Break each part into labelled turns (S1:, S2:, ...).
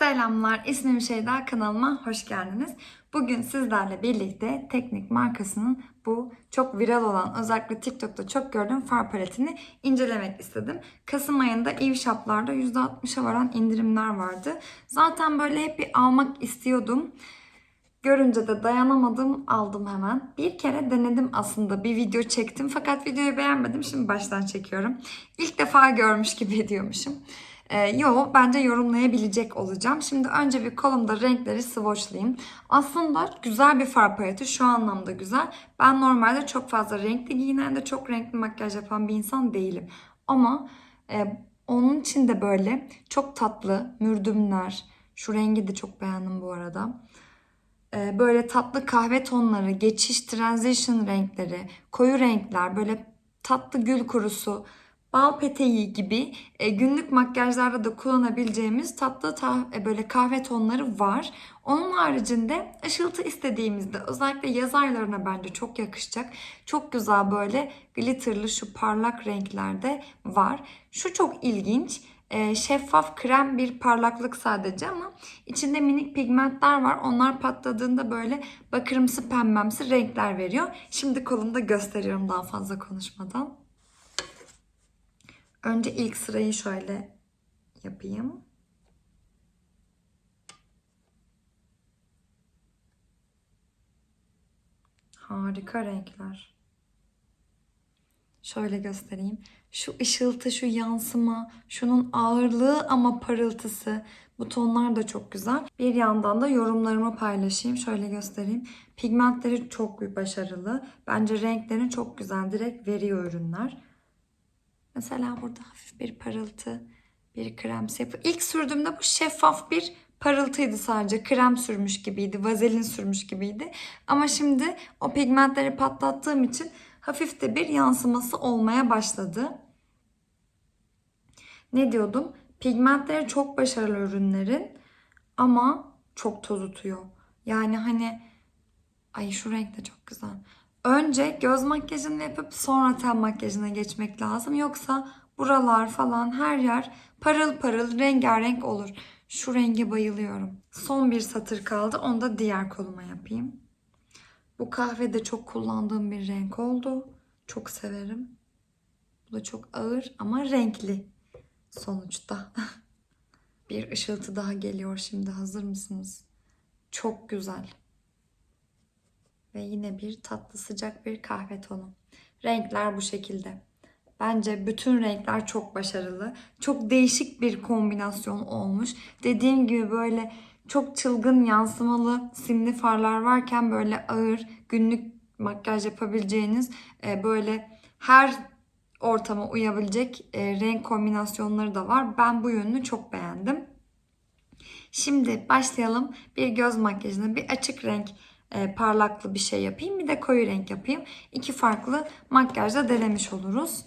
S1: Selamlar, ismim Şeyda kanalıma hoş geldiniz. Bugün sizlerle birlikte Teknik markasının bu çok viral olan özellikle TikTok'ta çok gördüğüm far paletini incelemek istedim. Kasım ayında Eve Shop'larda %60'a varan indirimler vardı. Zaten böyle hep bir almak istiyordum. Görünce de dayanamadım aldım hemen. Bir kere denedim aslında bir video çektim fakat videoyu beğenmedim şimdi baştan çekiyorum. İlk defa görmüş gibi ediyormuşum. Ee, yo bence yorumlayabilecek olacağım. Şimdi önce bir kolumda renkleri swatchlayayım. Aslında güzel bir far paleti şu anlamda güzel. Ben normalde çok fazla renkli giyinen de çok renkli makyaj yapan bir insan değilim. Ama e, onun için de böyle çok tatlı mürdümler. Şu rengi de çok beğendim bu arada. Ee, böyle tatlı kahve tonları, geçiş transition renkleri, koyu renkler, böyle tatlı gül kurusu, bal peteği gibi e, günlük makyajlarda da kullanabileceğimiz tatlı ta- e, böyle kahve tonları var. Onun haricinde ışıltı istediğimizde özellikle yaz aylarına bence çok yakışacak. Çok güzel böyle glitterlı şu parlak renklerde var. Şu çok ilginç. E, şeffaf krem bir parlaklık sadece ama içinde minik pigmentler var. Onlar patladığında böyle bakırımsı pembemsi renkler veriyor. Şimdi kolumda gösteriyorum daha fazla konuşmadan. Önce ilk sırayı şöyle yapayım. Harika renkler. Şöyle göstereyim. Şu ışıltı, şu yansıma, şunun ağırlığı ama parıltısı. Bu tonlar da çok güzel. Bir yandan da yorumlarımı paylaşayım. Şöyle göstereyim. Pigmentleri çok başarılı. Bence renklerini çok güzel. Direkt veriyor ürünler. Mesela burada hafif bir parıltı, bir kremsi yapı. İlk sürdüğümde bu şeffaf bir parıltıydı sadece. Krem sürmüş gibiydi, vazelin sürmüş gibiydi. Ama şimdi o pigmentleri patlattığım için hafif de bir yansıması olmaya başladı. Ne diyordum? Pigmentleri çok başarılı ürünlerin ama çok toz tutuyor. Yani hani ay şu renk de çok güzel. Önce göz makyajını yapıp sonra ten makyajına geçmek lazım. Yoksa buralar falan her yer parıl parıl rengarenk olur. Şu renge bayılıyorum. Son bir satır kaldı. Onu da diğer koluma yapayım. Bu kahve de çok kullandığım bir renk oldu. Çok severim. Bu da çok ağır ama renkli sonuçta. bir ışıltı daha geliyor şimdi. Hazır mısınız? Çok güzel. Ve yine bir tatlı sıcak bir kahve tonu. Renkler bu şekilde. Bence bütün renkler çok başarılı. Çok değişik bir kombinasyon olmuş. Dediğim gibi böyle çok çılgın yansımalı simli farlar varken böyle ağır günlük makyaj yapabileceğiniz e, böyle her ortama uyabilecek e, renk kombinasyonları da var. Ben bu yönünü çok beğendim. Şimdi başlayalım. Bir göz makyajına bir açık renk e, parlaklı bir şey yapayım. Bir de koyu renk yapayım. İki farklı makyajda denemiş oluruz.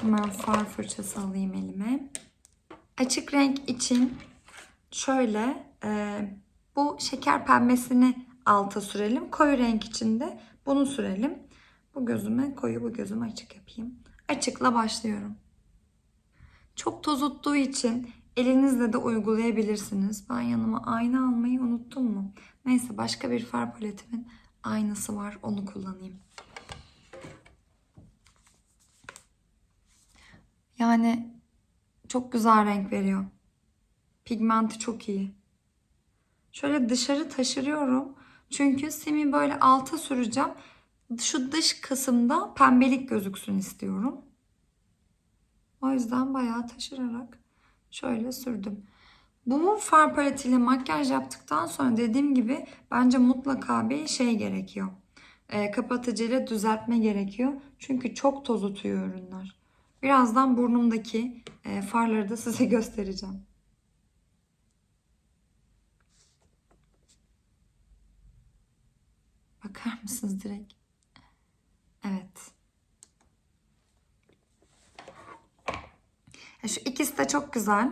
S1: Hemen far fırçası alayım elime. Açık renk için şöyle e, bu şeker pembesini alta sürelim. Koyu renk için de bunu sürelim. Bu gözüme koyu, bu gözüme açık yapayım. Açıkla başlıyorum. Çok tozuttuğu için elinizle de uygulayabilirsiniz. Ben yanıma ayna almayı unuttum mu? Neyse başka bir far paletimin aynası var. Onu kullanayım. Yani çok güzel renk veriyor. Pigmenti çok iyi. Şöyle dışarı taşırıyorum. Çünkü simi böyle alta süreceğim. Şu dış kısımda pembelik gözüksün istiyorum. O yüzden bayağı taşırarak şöyle sürdüm. Bu far paletiyle makyaj yaptıktan sonra dediğim gibi bence mutlaka bir şey gerekiyor. E, kapatıcıyla düzeltme gerekiyor. Çünkü çok toz tutuyor ürünler. Birazdan burnumdaki e, farları da size göstereceğim. Bakar mısınız direkt? Evet. Şu ikisi de çok güzel.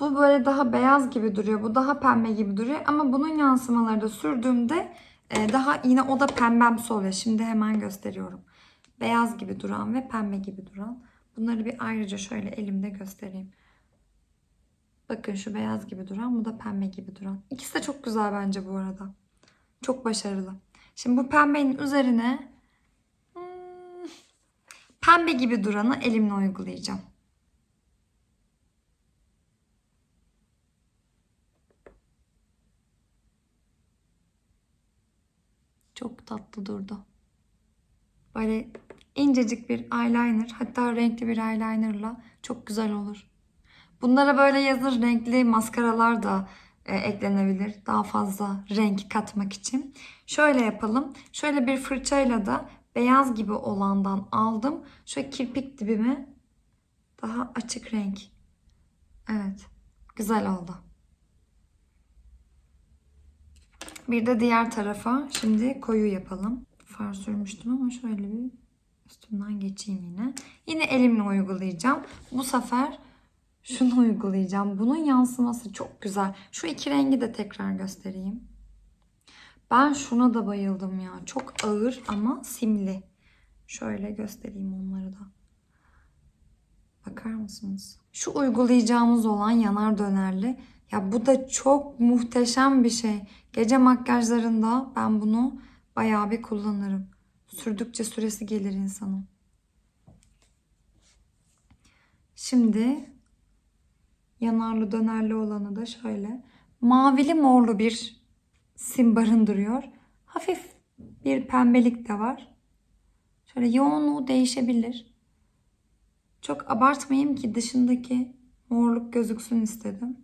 S1: Bu böyle daha beyaz gibi duruyor. Bu daha pembe gibi duruyor. Ama bunun yansımaları da sürdüğümde e, daha yine o da pembemsi oluyor. Şimdi hemen gösteriyorum. Beyaz gibi duran ve pembe gibi duran. Bunları bir ayrıca şöyle elimde göstereyim. Bakın şu beyaz gibi duran, bu da pembe gibi duran. İkisi de çok güzel bence bu arada. Çok başarılı. Şimdi bu pembenin üzerine hmm, pembe gibi duranı elimle uygulayacağım. Çok tatlı durdu. Böyle incecik bir eyeliner, hatta renkli bir eyelinerla çok güzel olur. Bunlara böyle yazır renkli maskaralar da e, eklenebilir. Daha fazla renk katmak için. Şöyle yapalım. Şöyle bir fırçayla da beyaz gibi olandan aldım. Şöyle kirpik dibime daha açık renk. Evet. Güzel oldu. Bir de diğer tarafa şimdi koyu yapalım. Far sürmüştüm ama şöyle bir üstünden geçeyim yine. Yine elimle uygulayacağım. Bu sefer şunu uygulayacağım. Bunun yansıması çok güzel. Şu iki rengi de tekrar göstereyim. Ben şuna da bayıldım ya. Çok ağır ama simli. Şöyle göstereyim onları da. Bakar mısınız? Şu uygulayacağımız olan yanar dönerli. Ya bu da çok muhteşem bir şey. Gece makyajlarında ben bunu bayağı bir kullanırım. Sürdükçe süresi gelir insanın. Şimdi yanarlı dönerli olanı da şöyle mavili morlu bir sim barındırıyor. Hafif bir pembelik de var. Şöyle yoğunluğu değişebilir. Çok abartmayayım ki dışındaki morluk gözüksün istedim.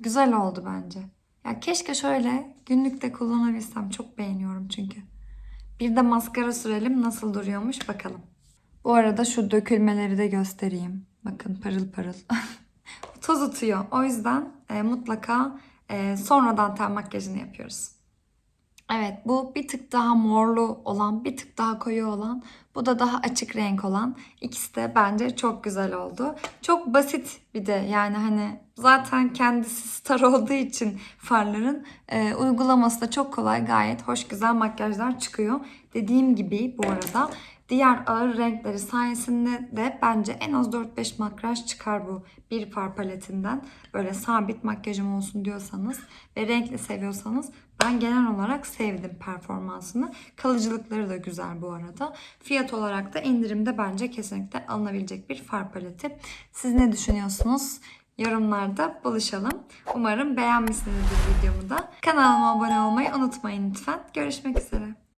S1: Güzel oldu bence. Ya keşke şöyle günlükte kullanabilsem. Çok beğeniyorum çünkü. Bir de maskara sürelim nasıl duruyormuş bakalım. Bu arada şu dökülmeleri de göstereyim. Bakın parıl parıl. Toz tutuyor. O yüzden e, mutlaka e, sonradan ten makyajını yapıyoruz. Evet bu bir tık daha morlu olan, bir tık daha koyu olan. Bu da daha açık renk olan. İkisi de bence çok güzel oldu. Çok basit bir de yani hani zaten kendisi star olduğu için farların e, uygulaması da çok kolay. Gayet hoş güzel makyajlar çıkıyor. Dediğim gibi bu arada diğer ağır renkleri sayesinde de bence en az 4-5 makyaj çıkar bu bir far paletinden. Böyle sabit makyajım olsun diyorsanız ve renkli seviyorsanız ben genel olarak sevdim performansını. Kalıcılıkları da güzel bu arada. Fiyat olarak da indirimde bence kesinlikle alınabilecek bir far paleti. Siz ne düşünüyorsunuz? Yorumlarda buluşalım. Umarım beğenmişsinizdir videomu da. Kanalıma abone olmayı unutmayın lütfen. Görüşmek üzere.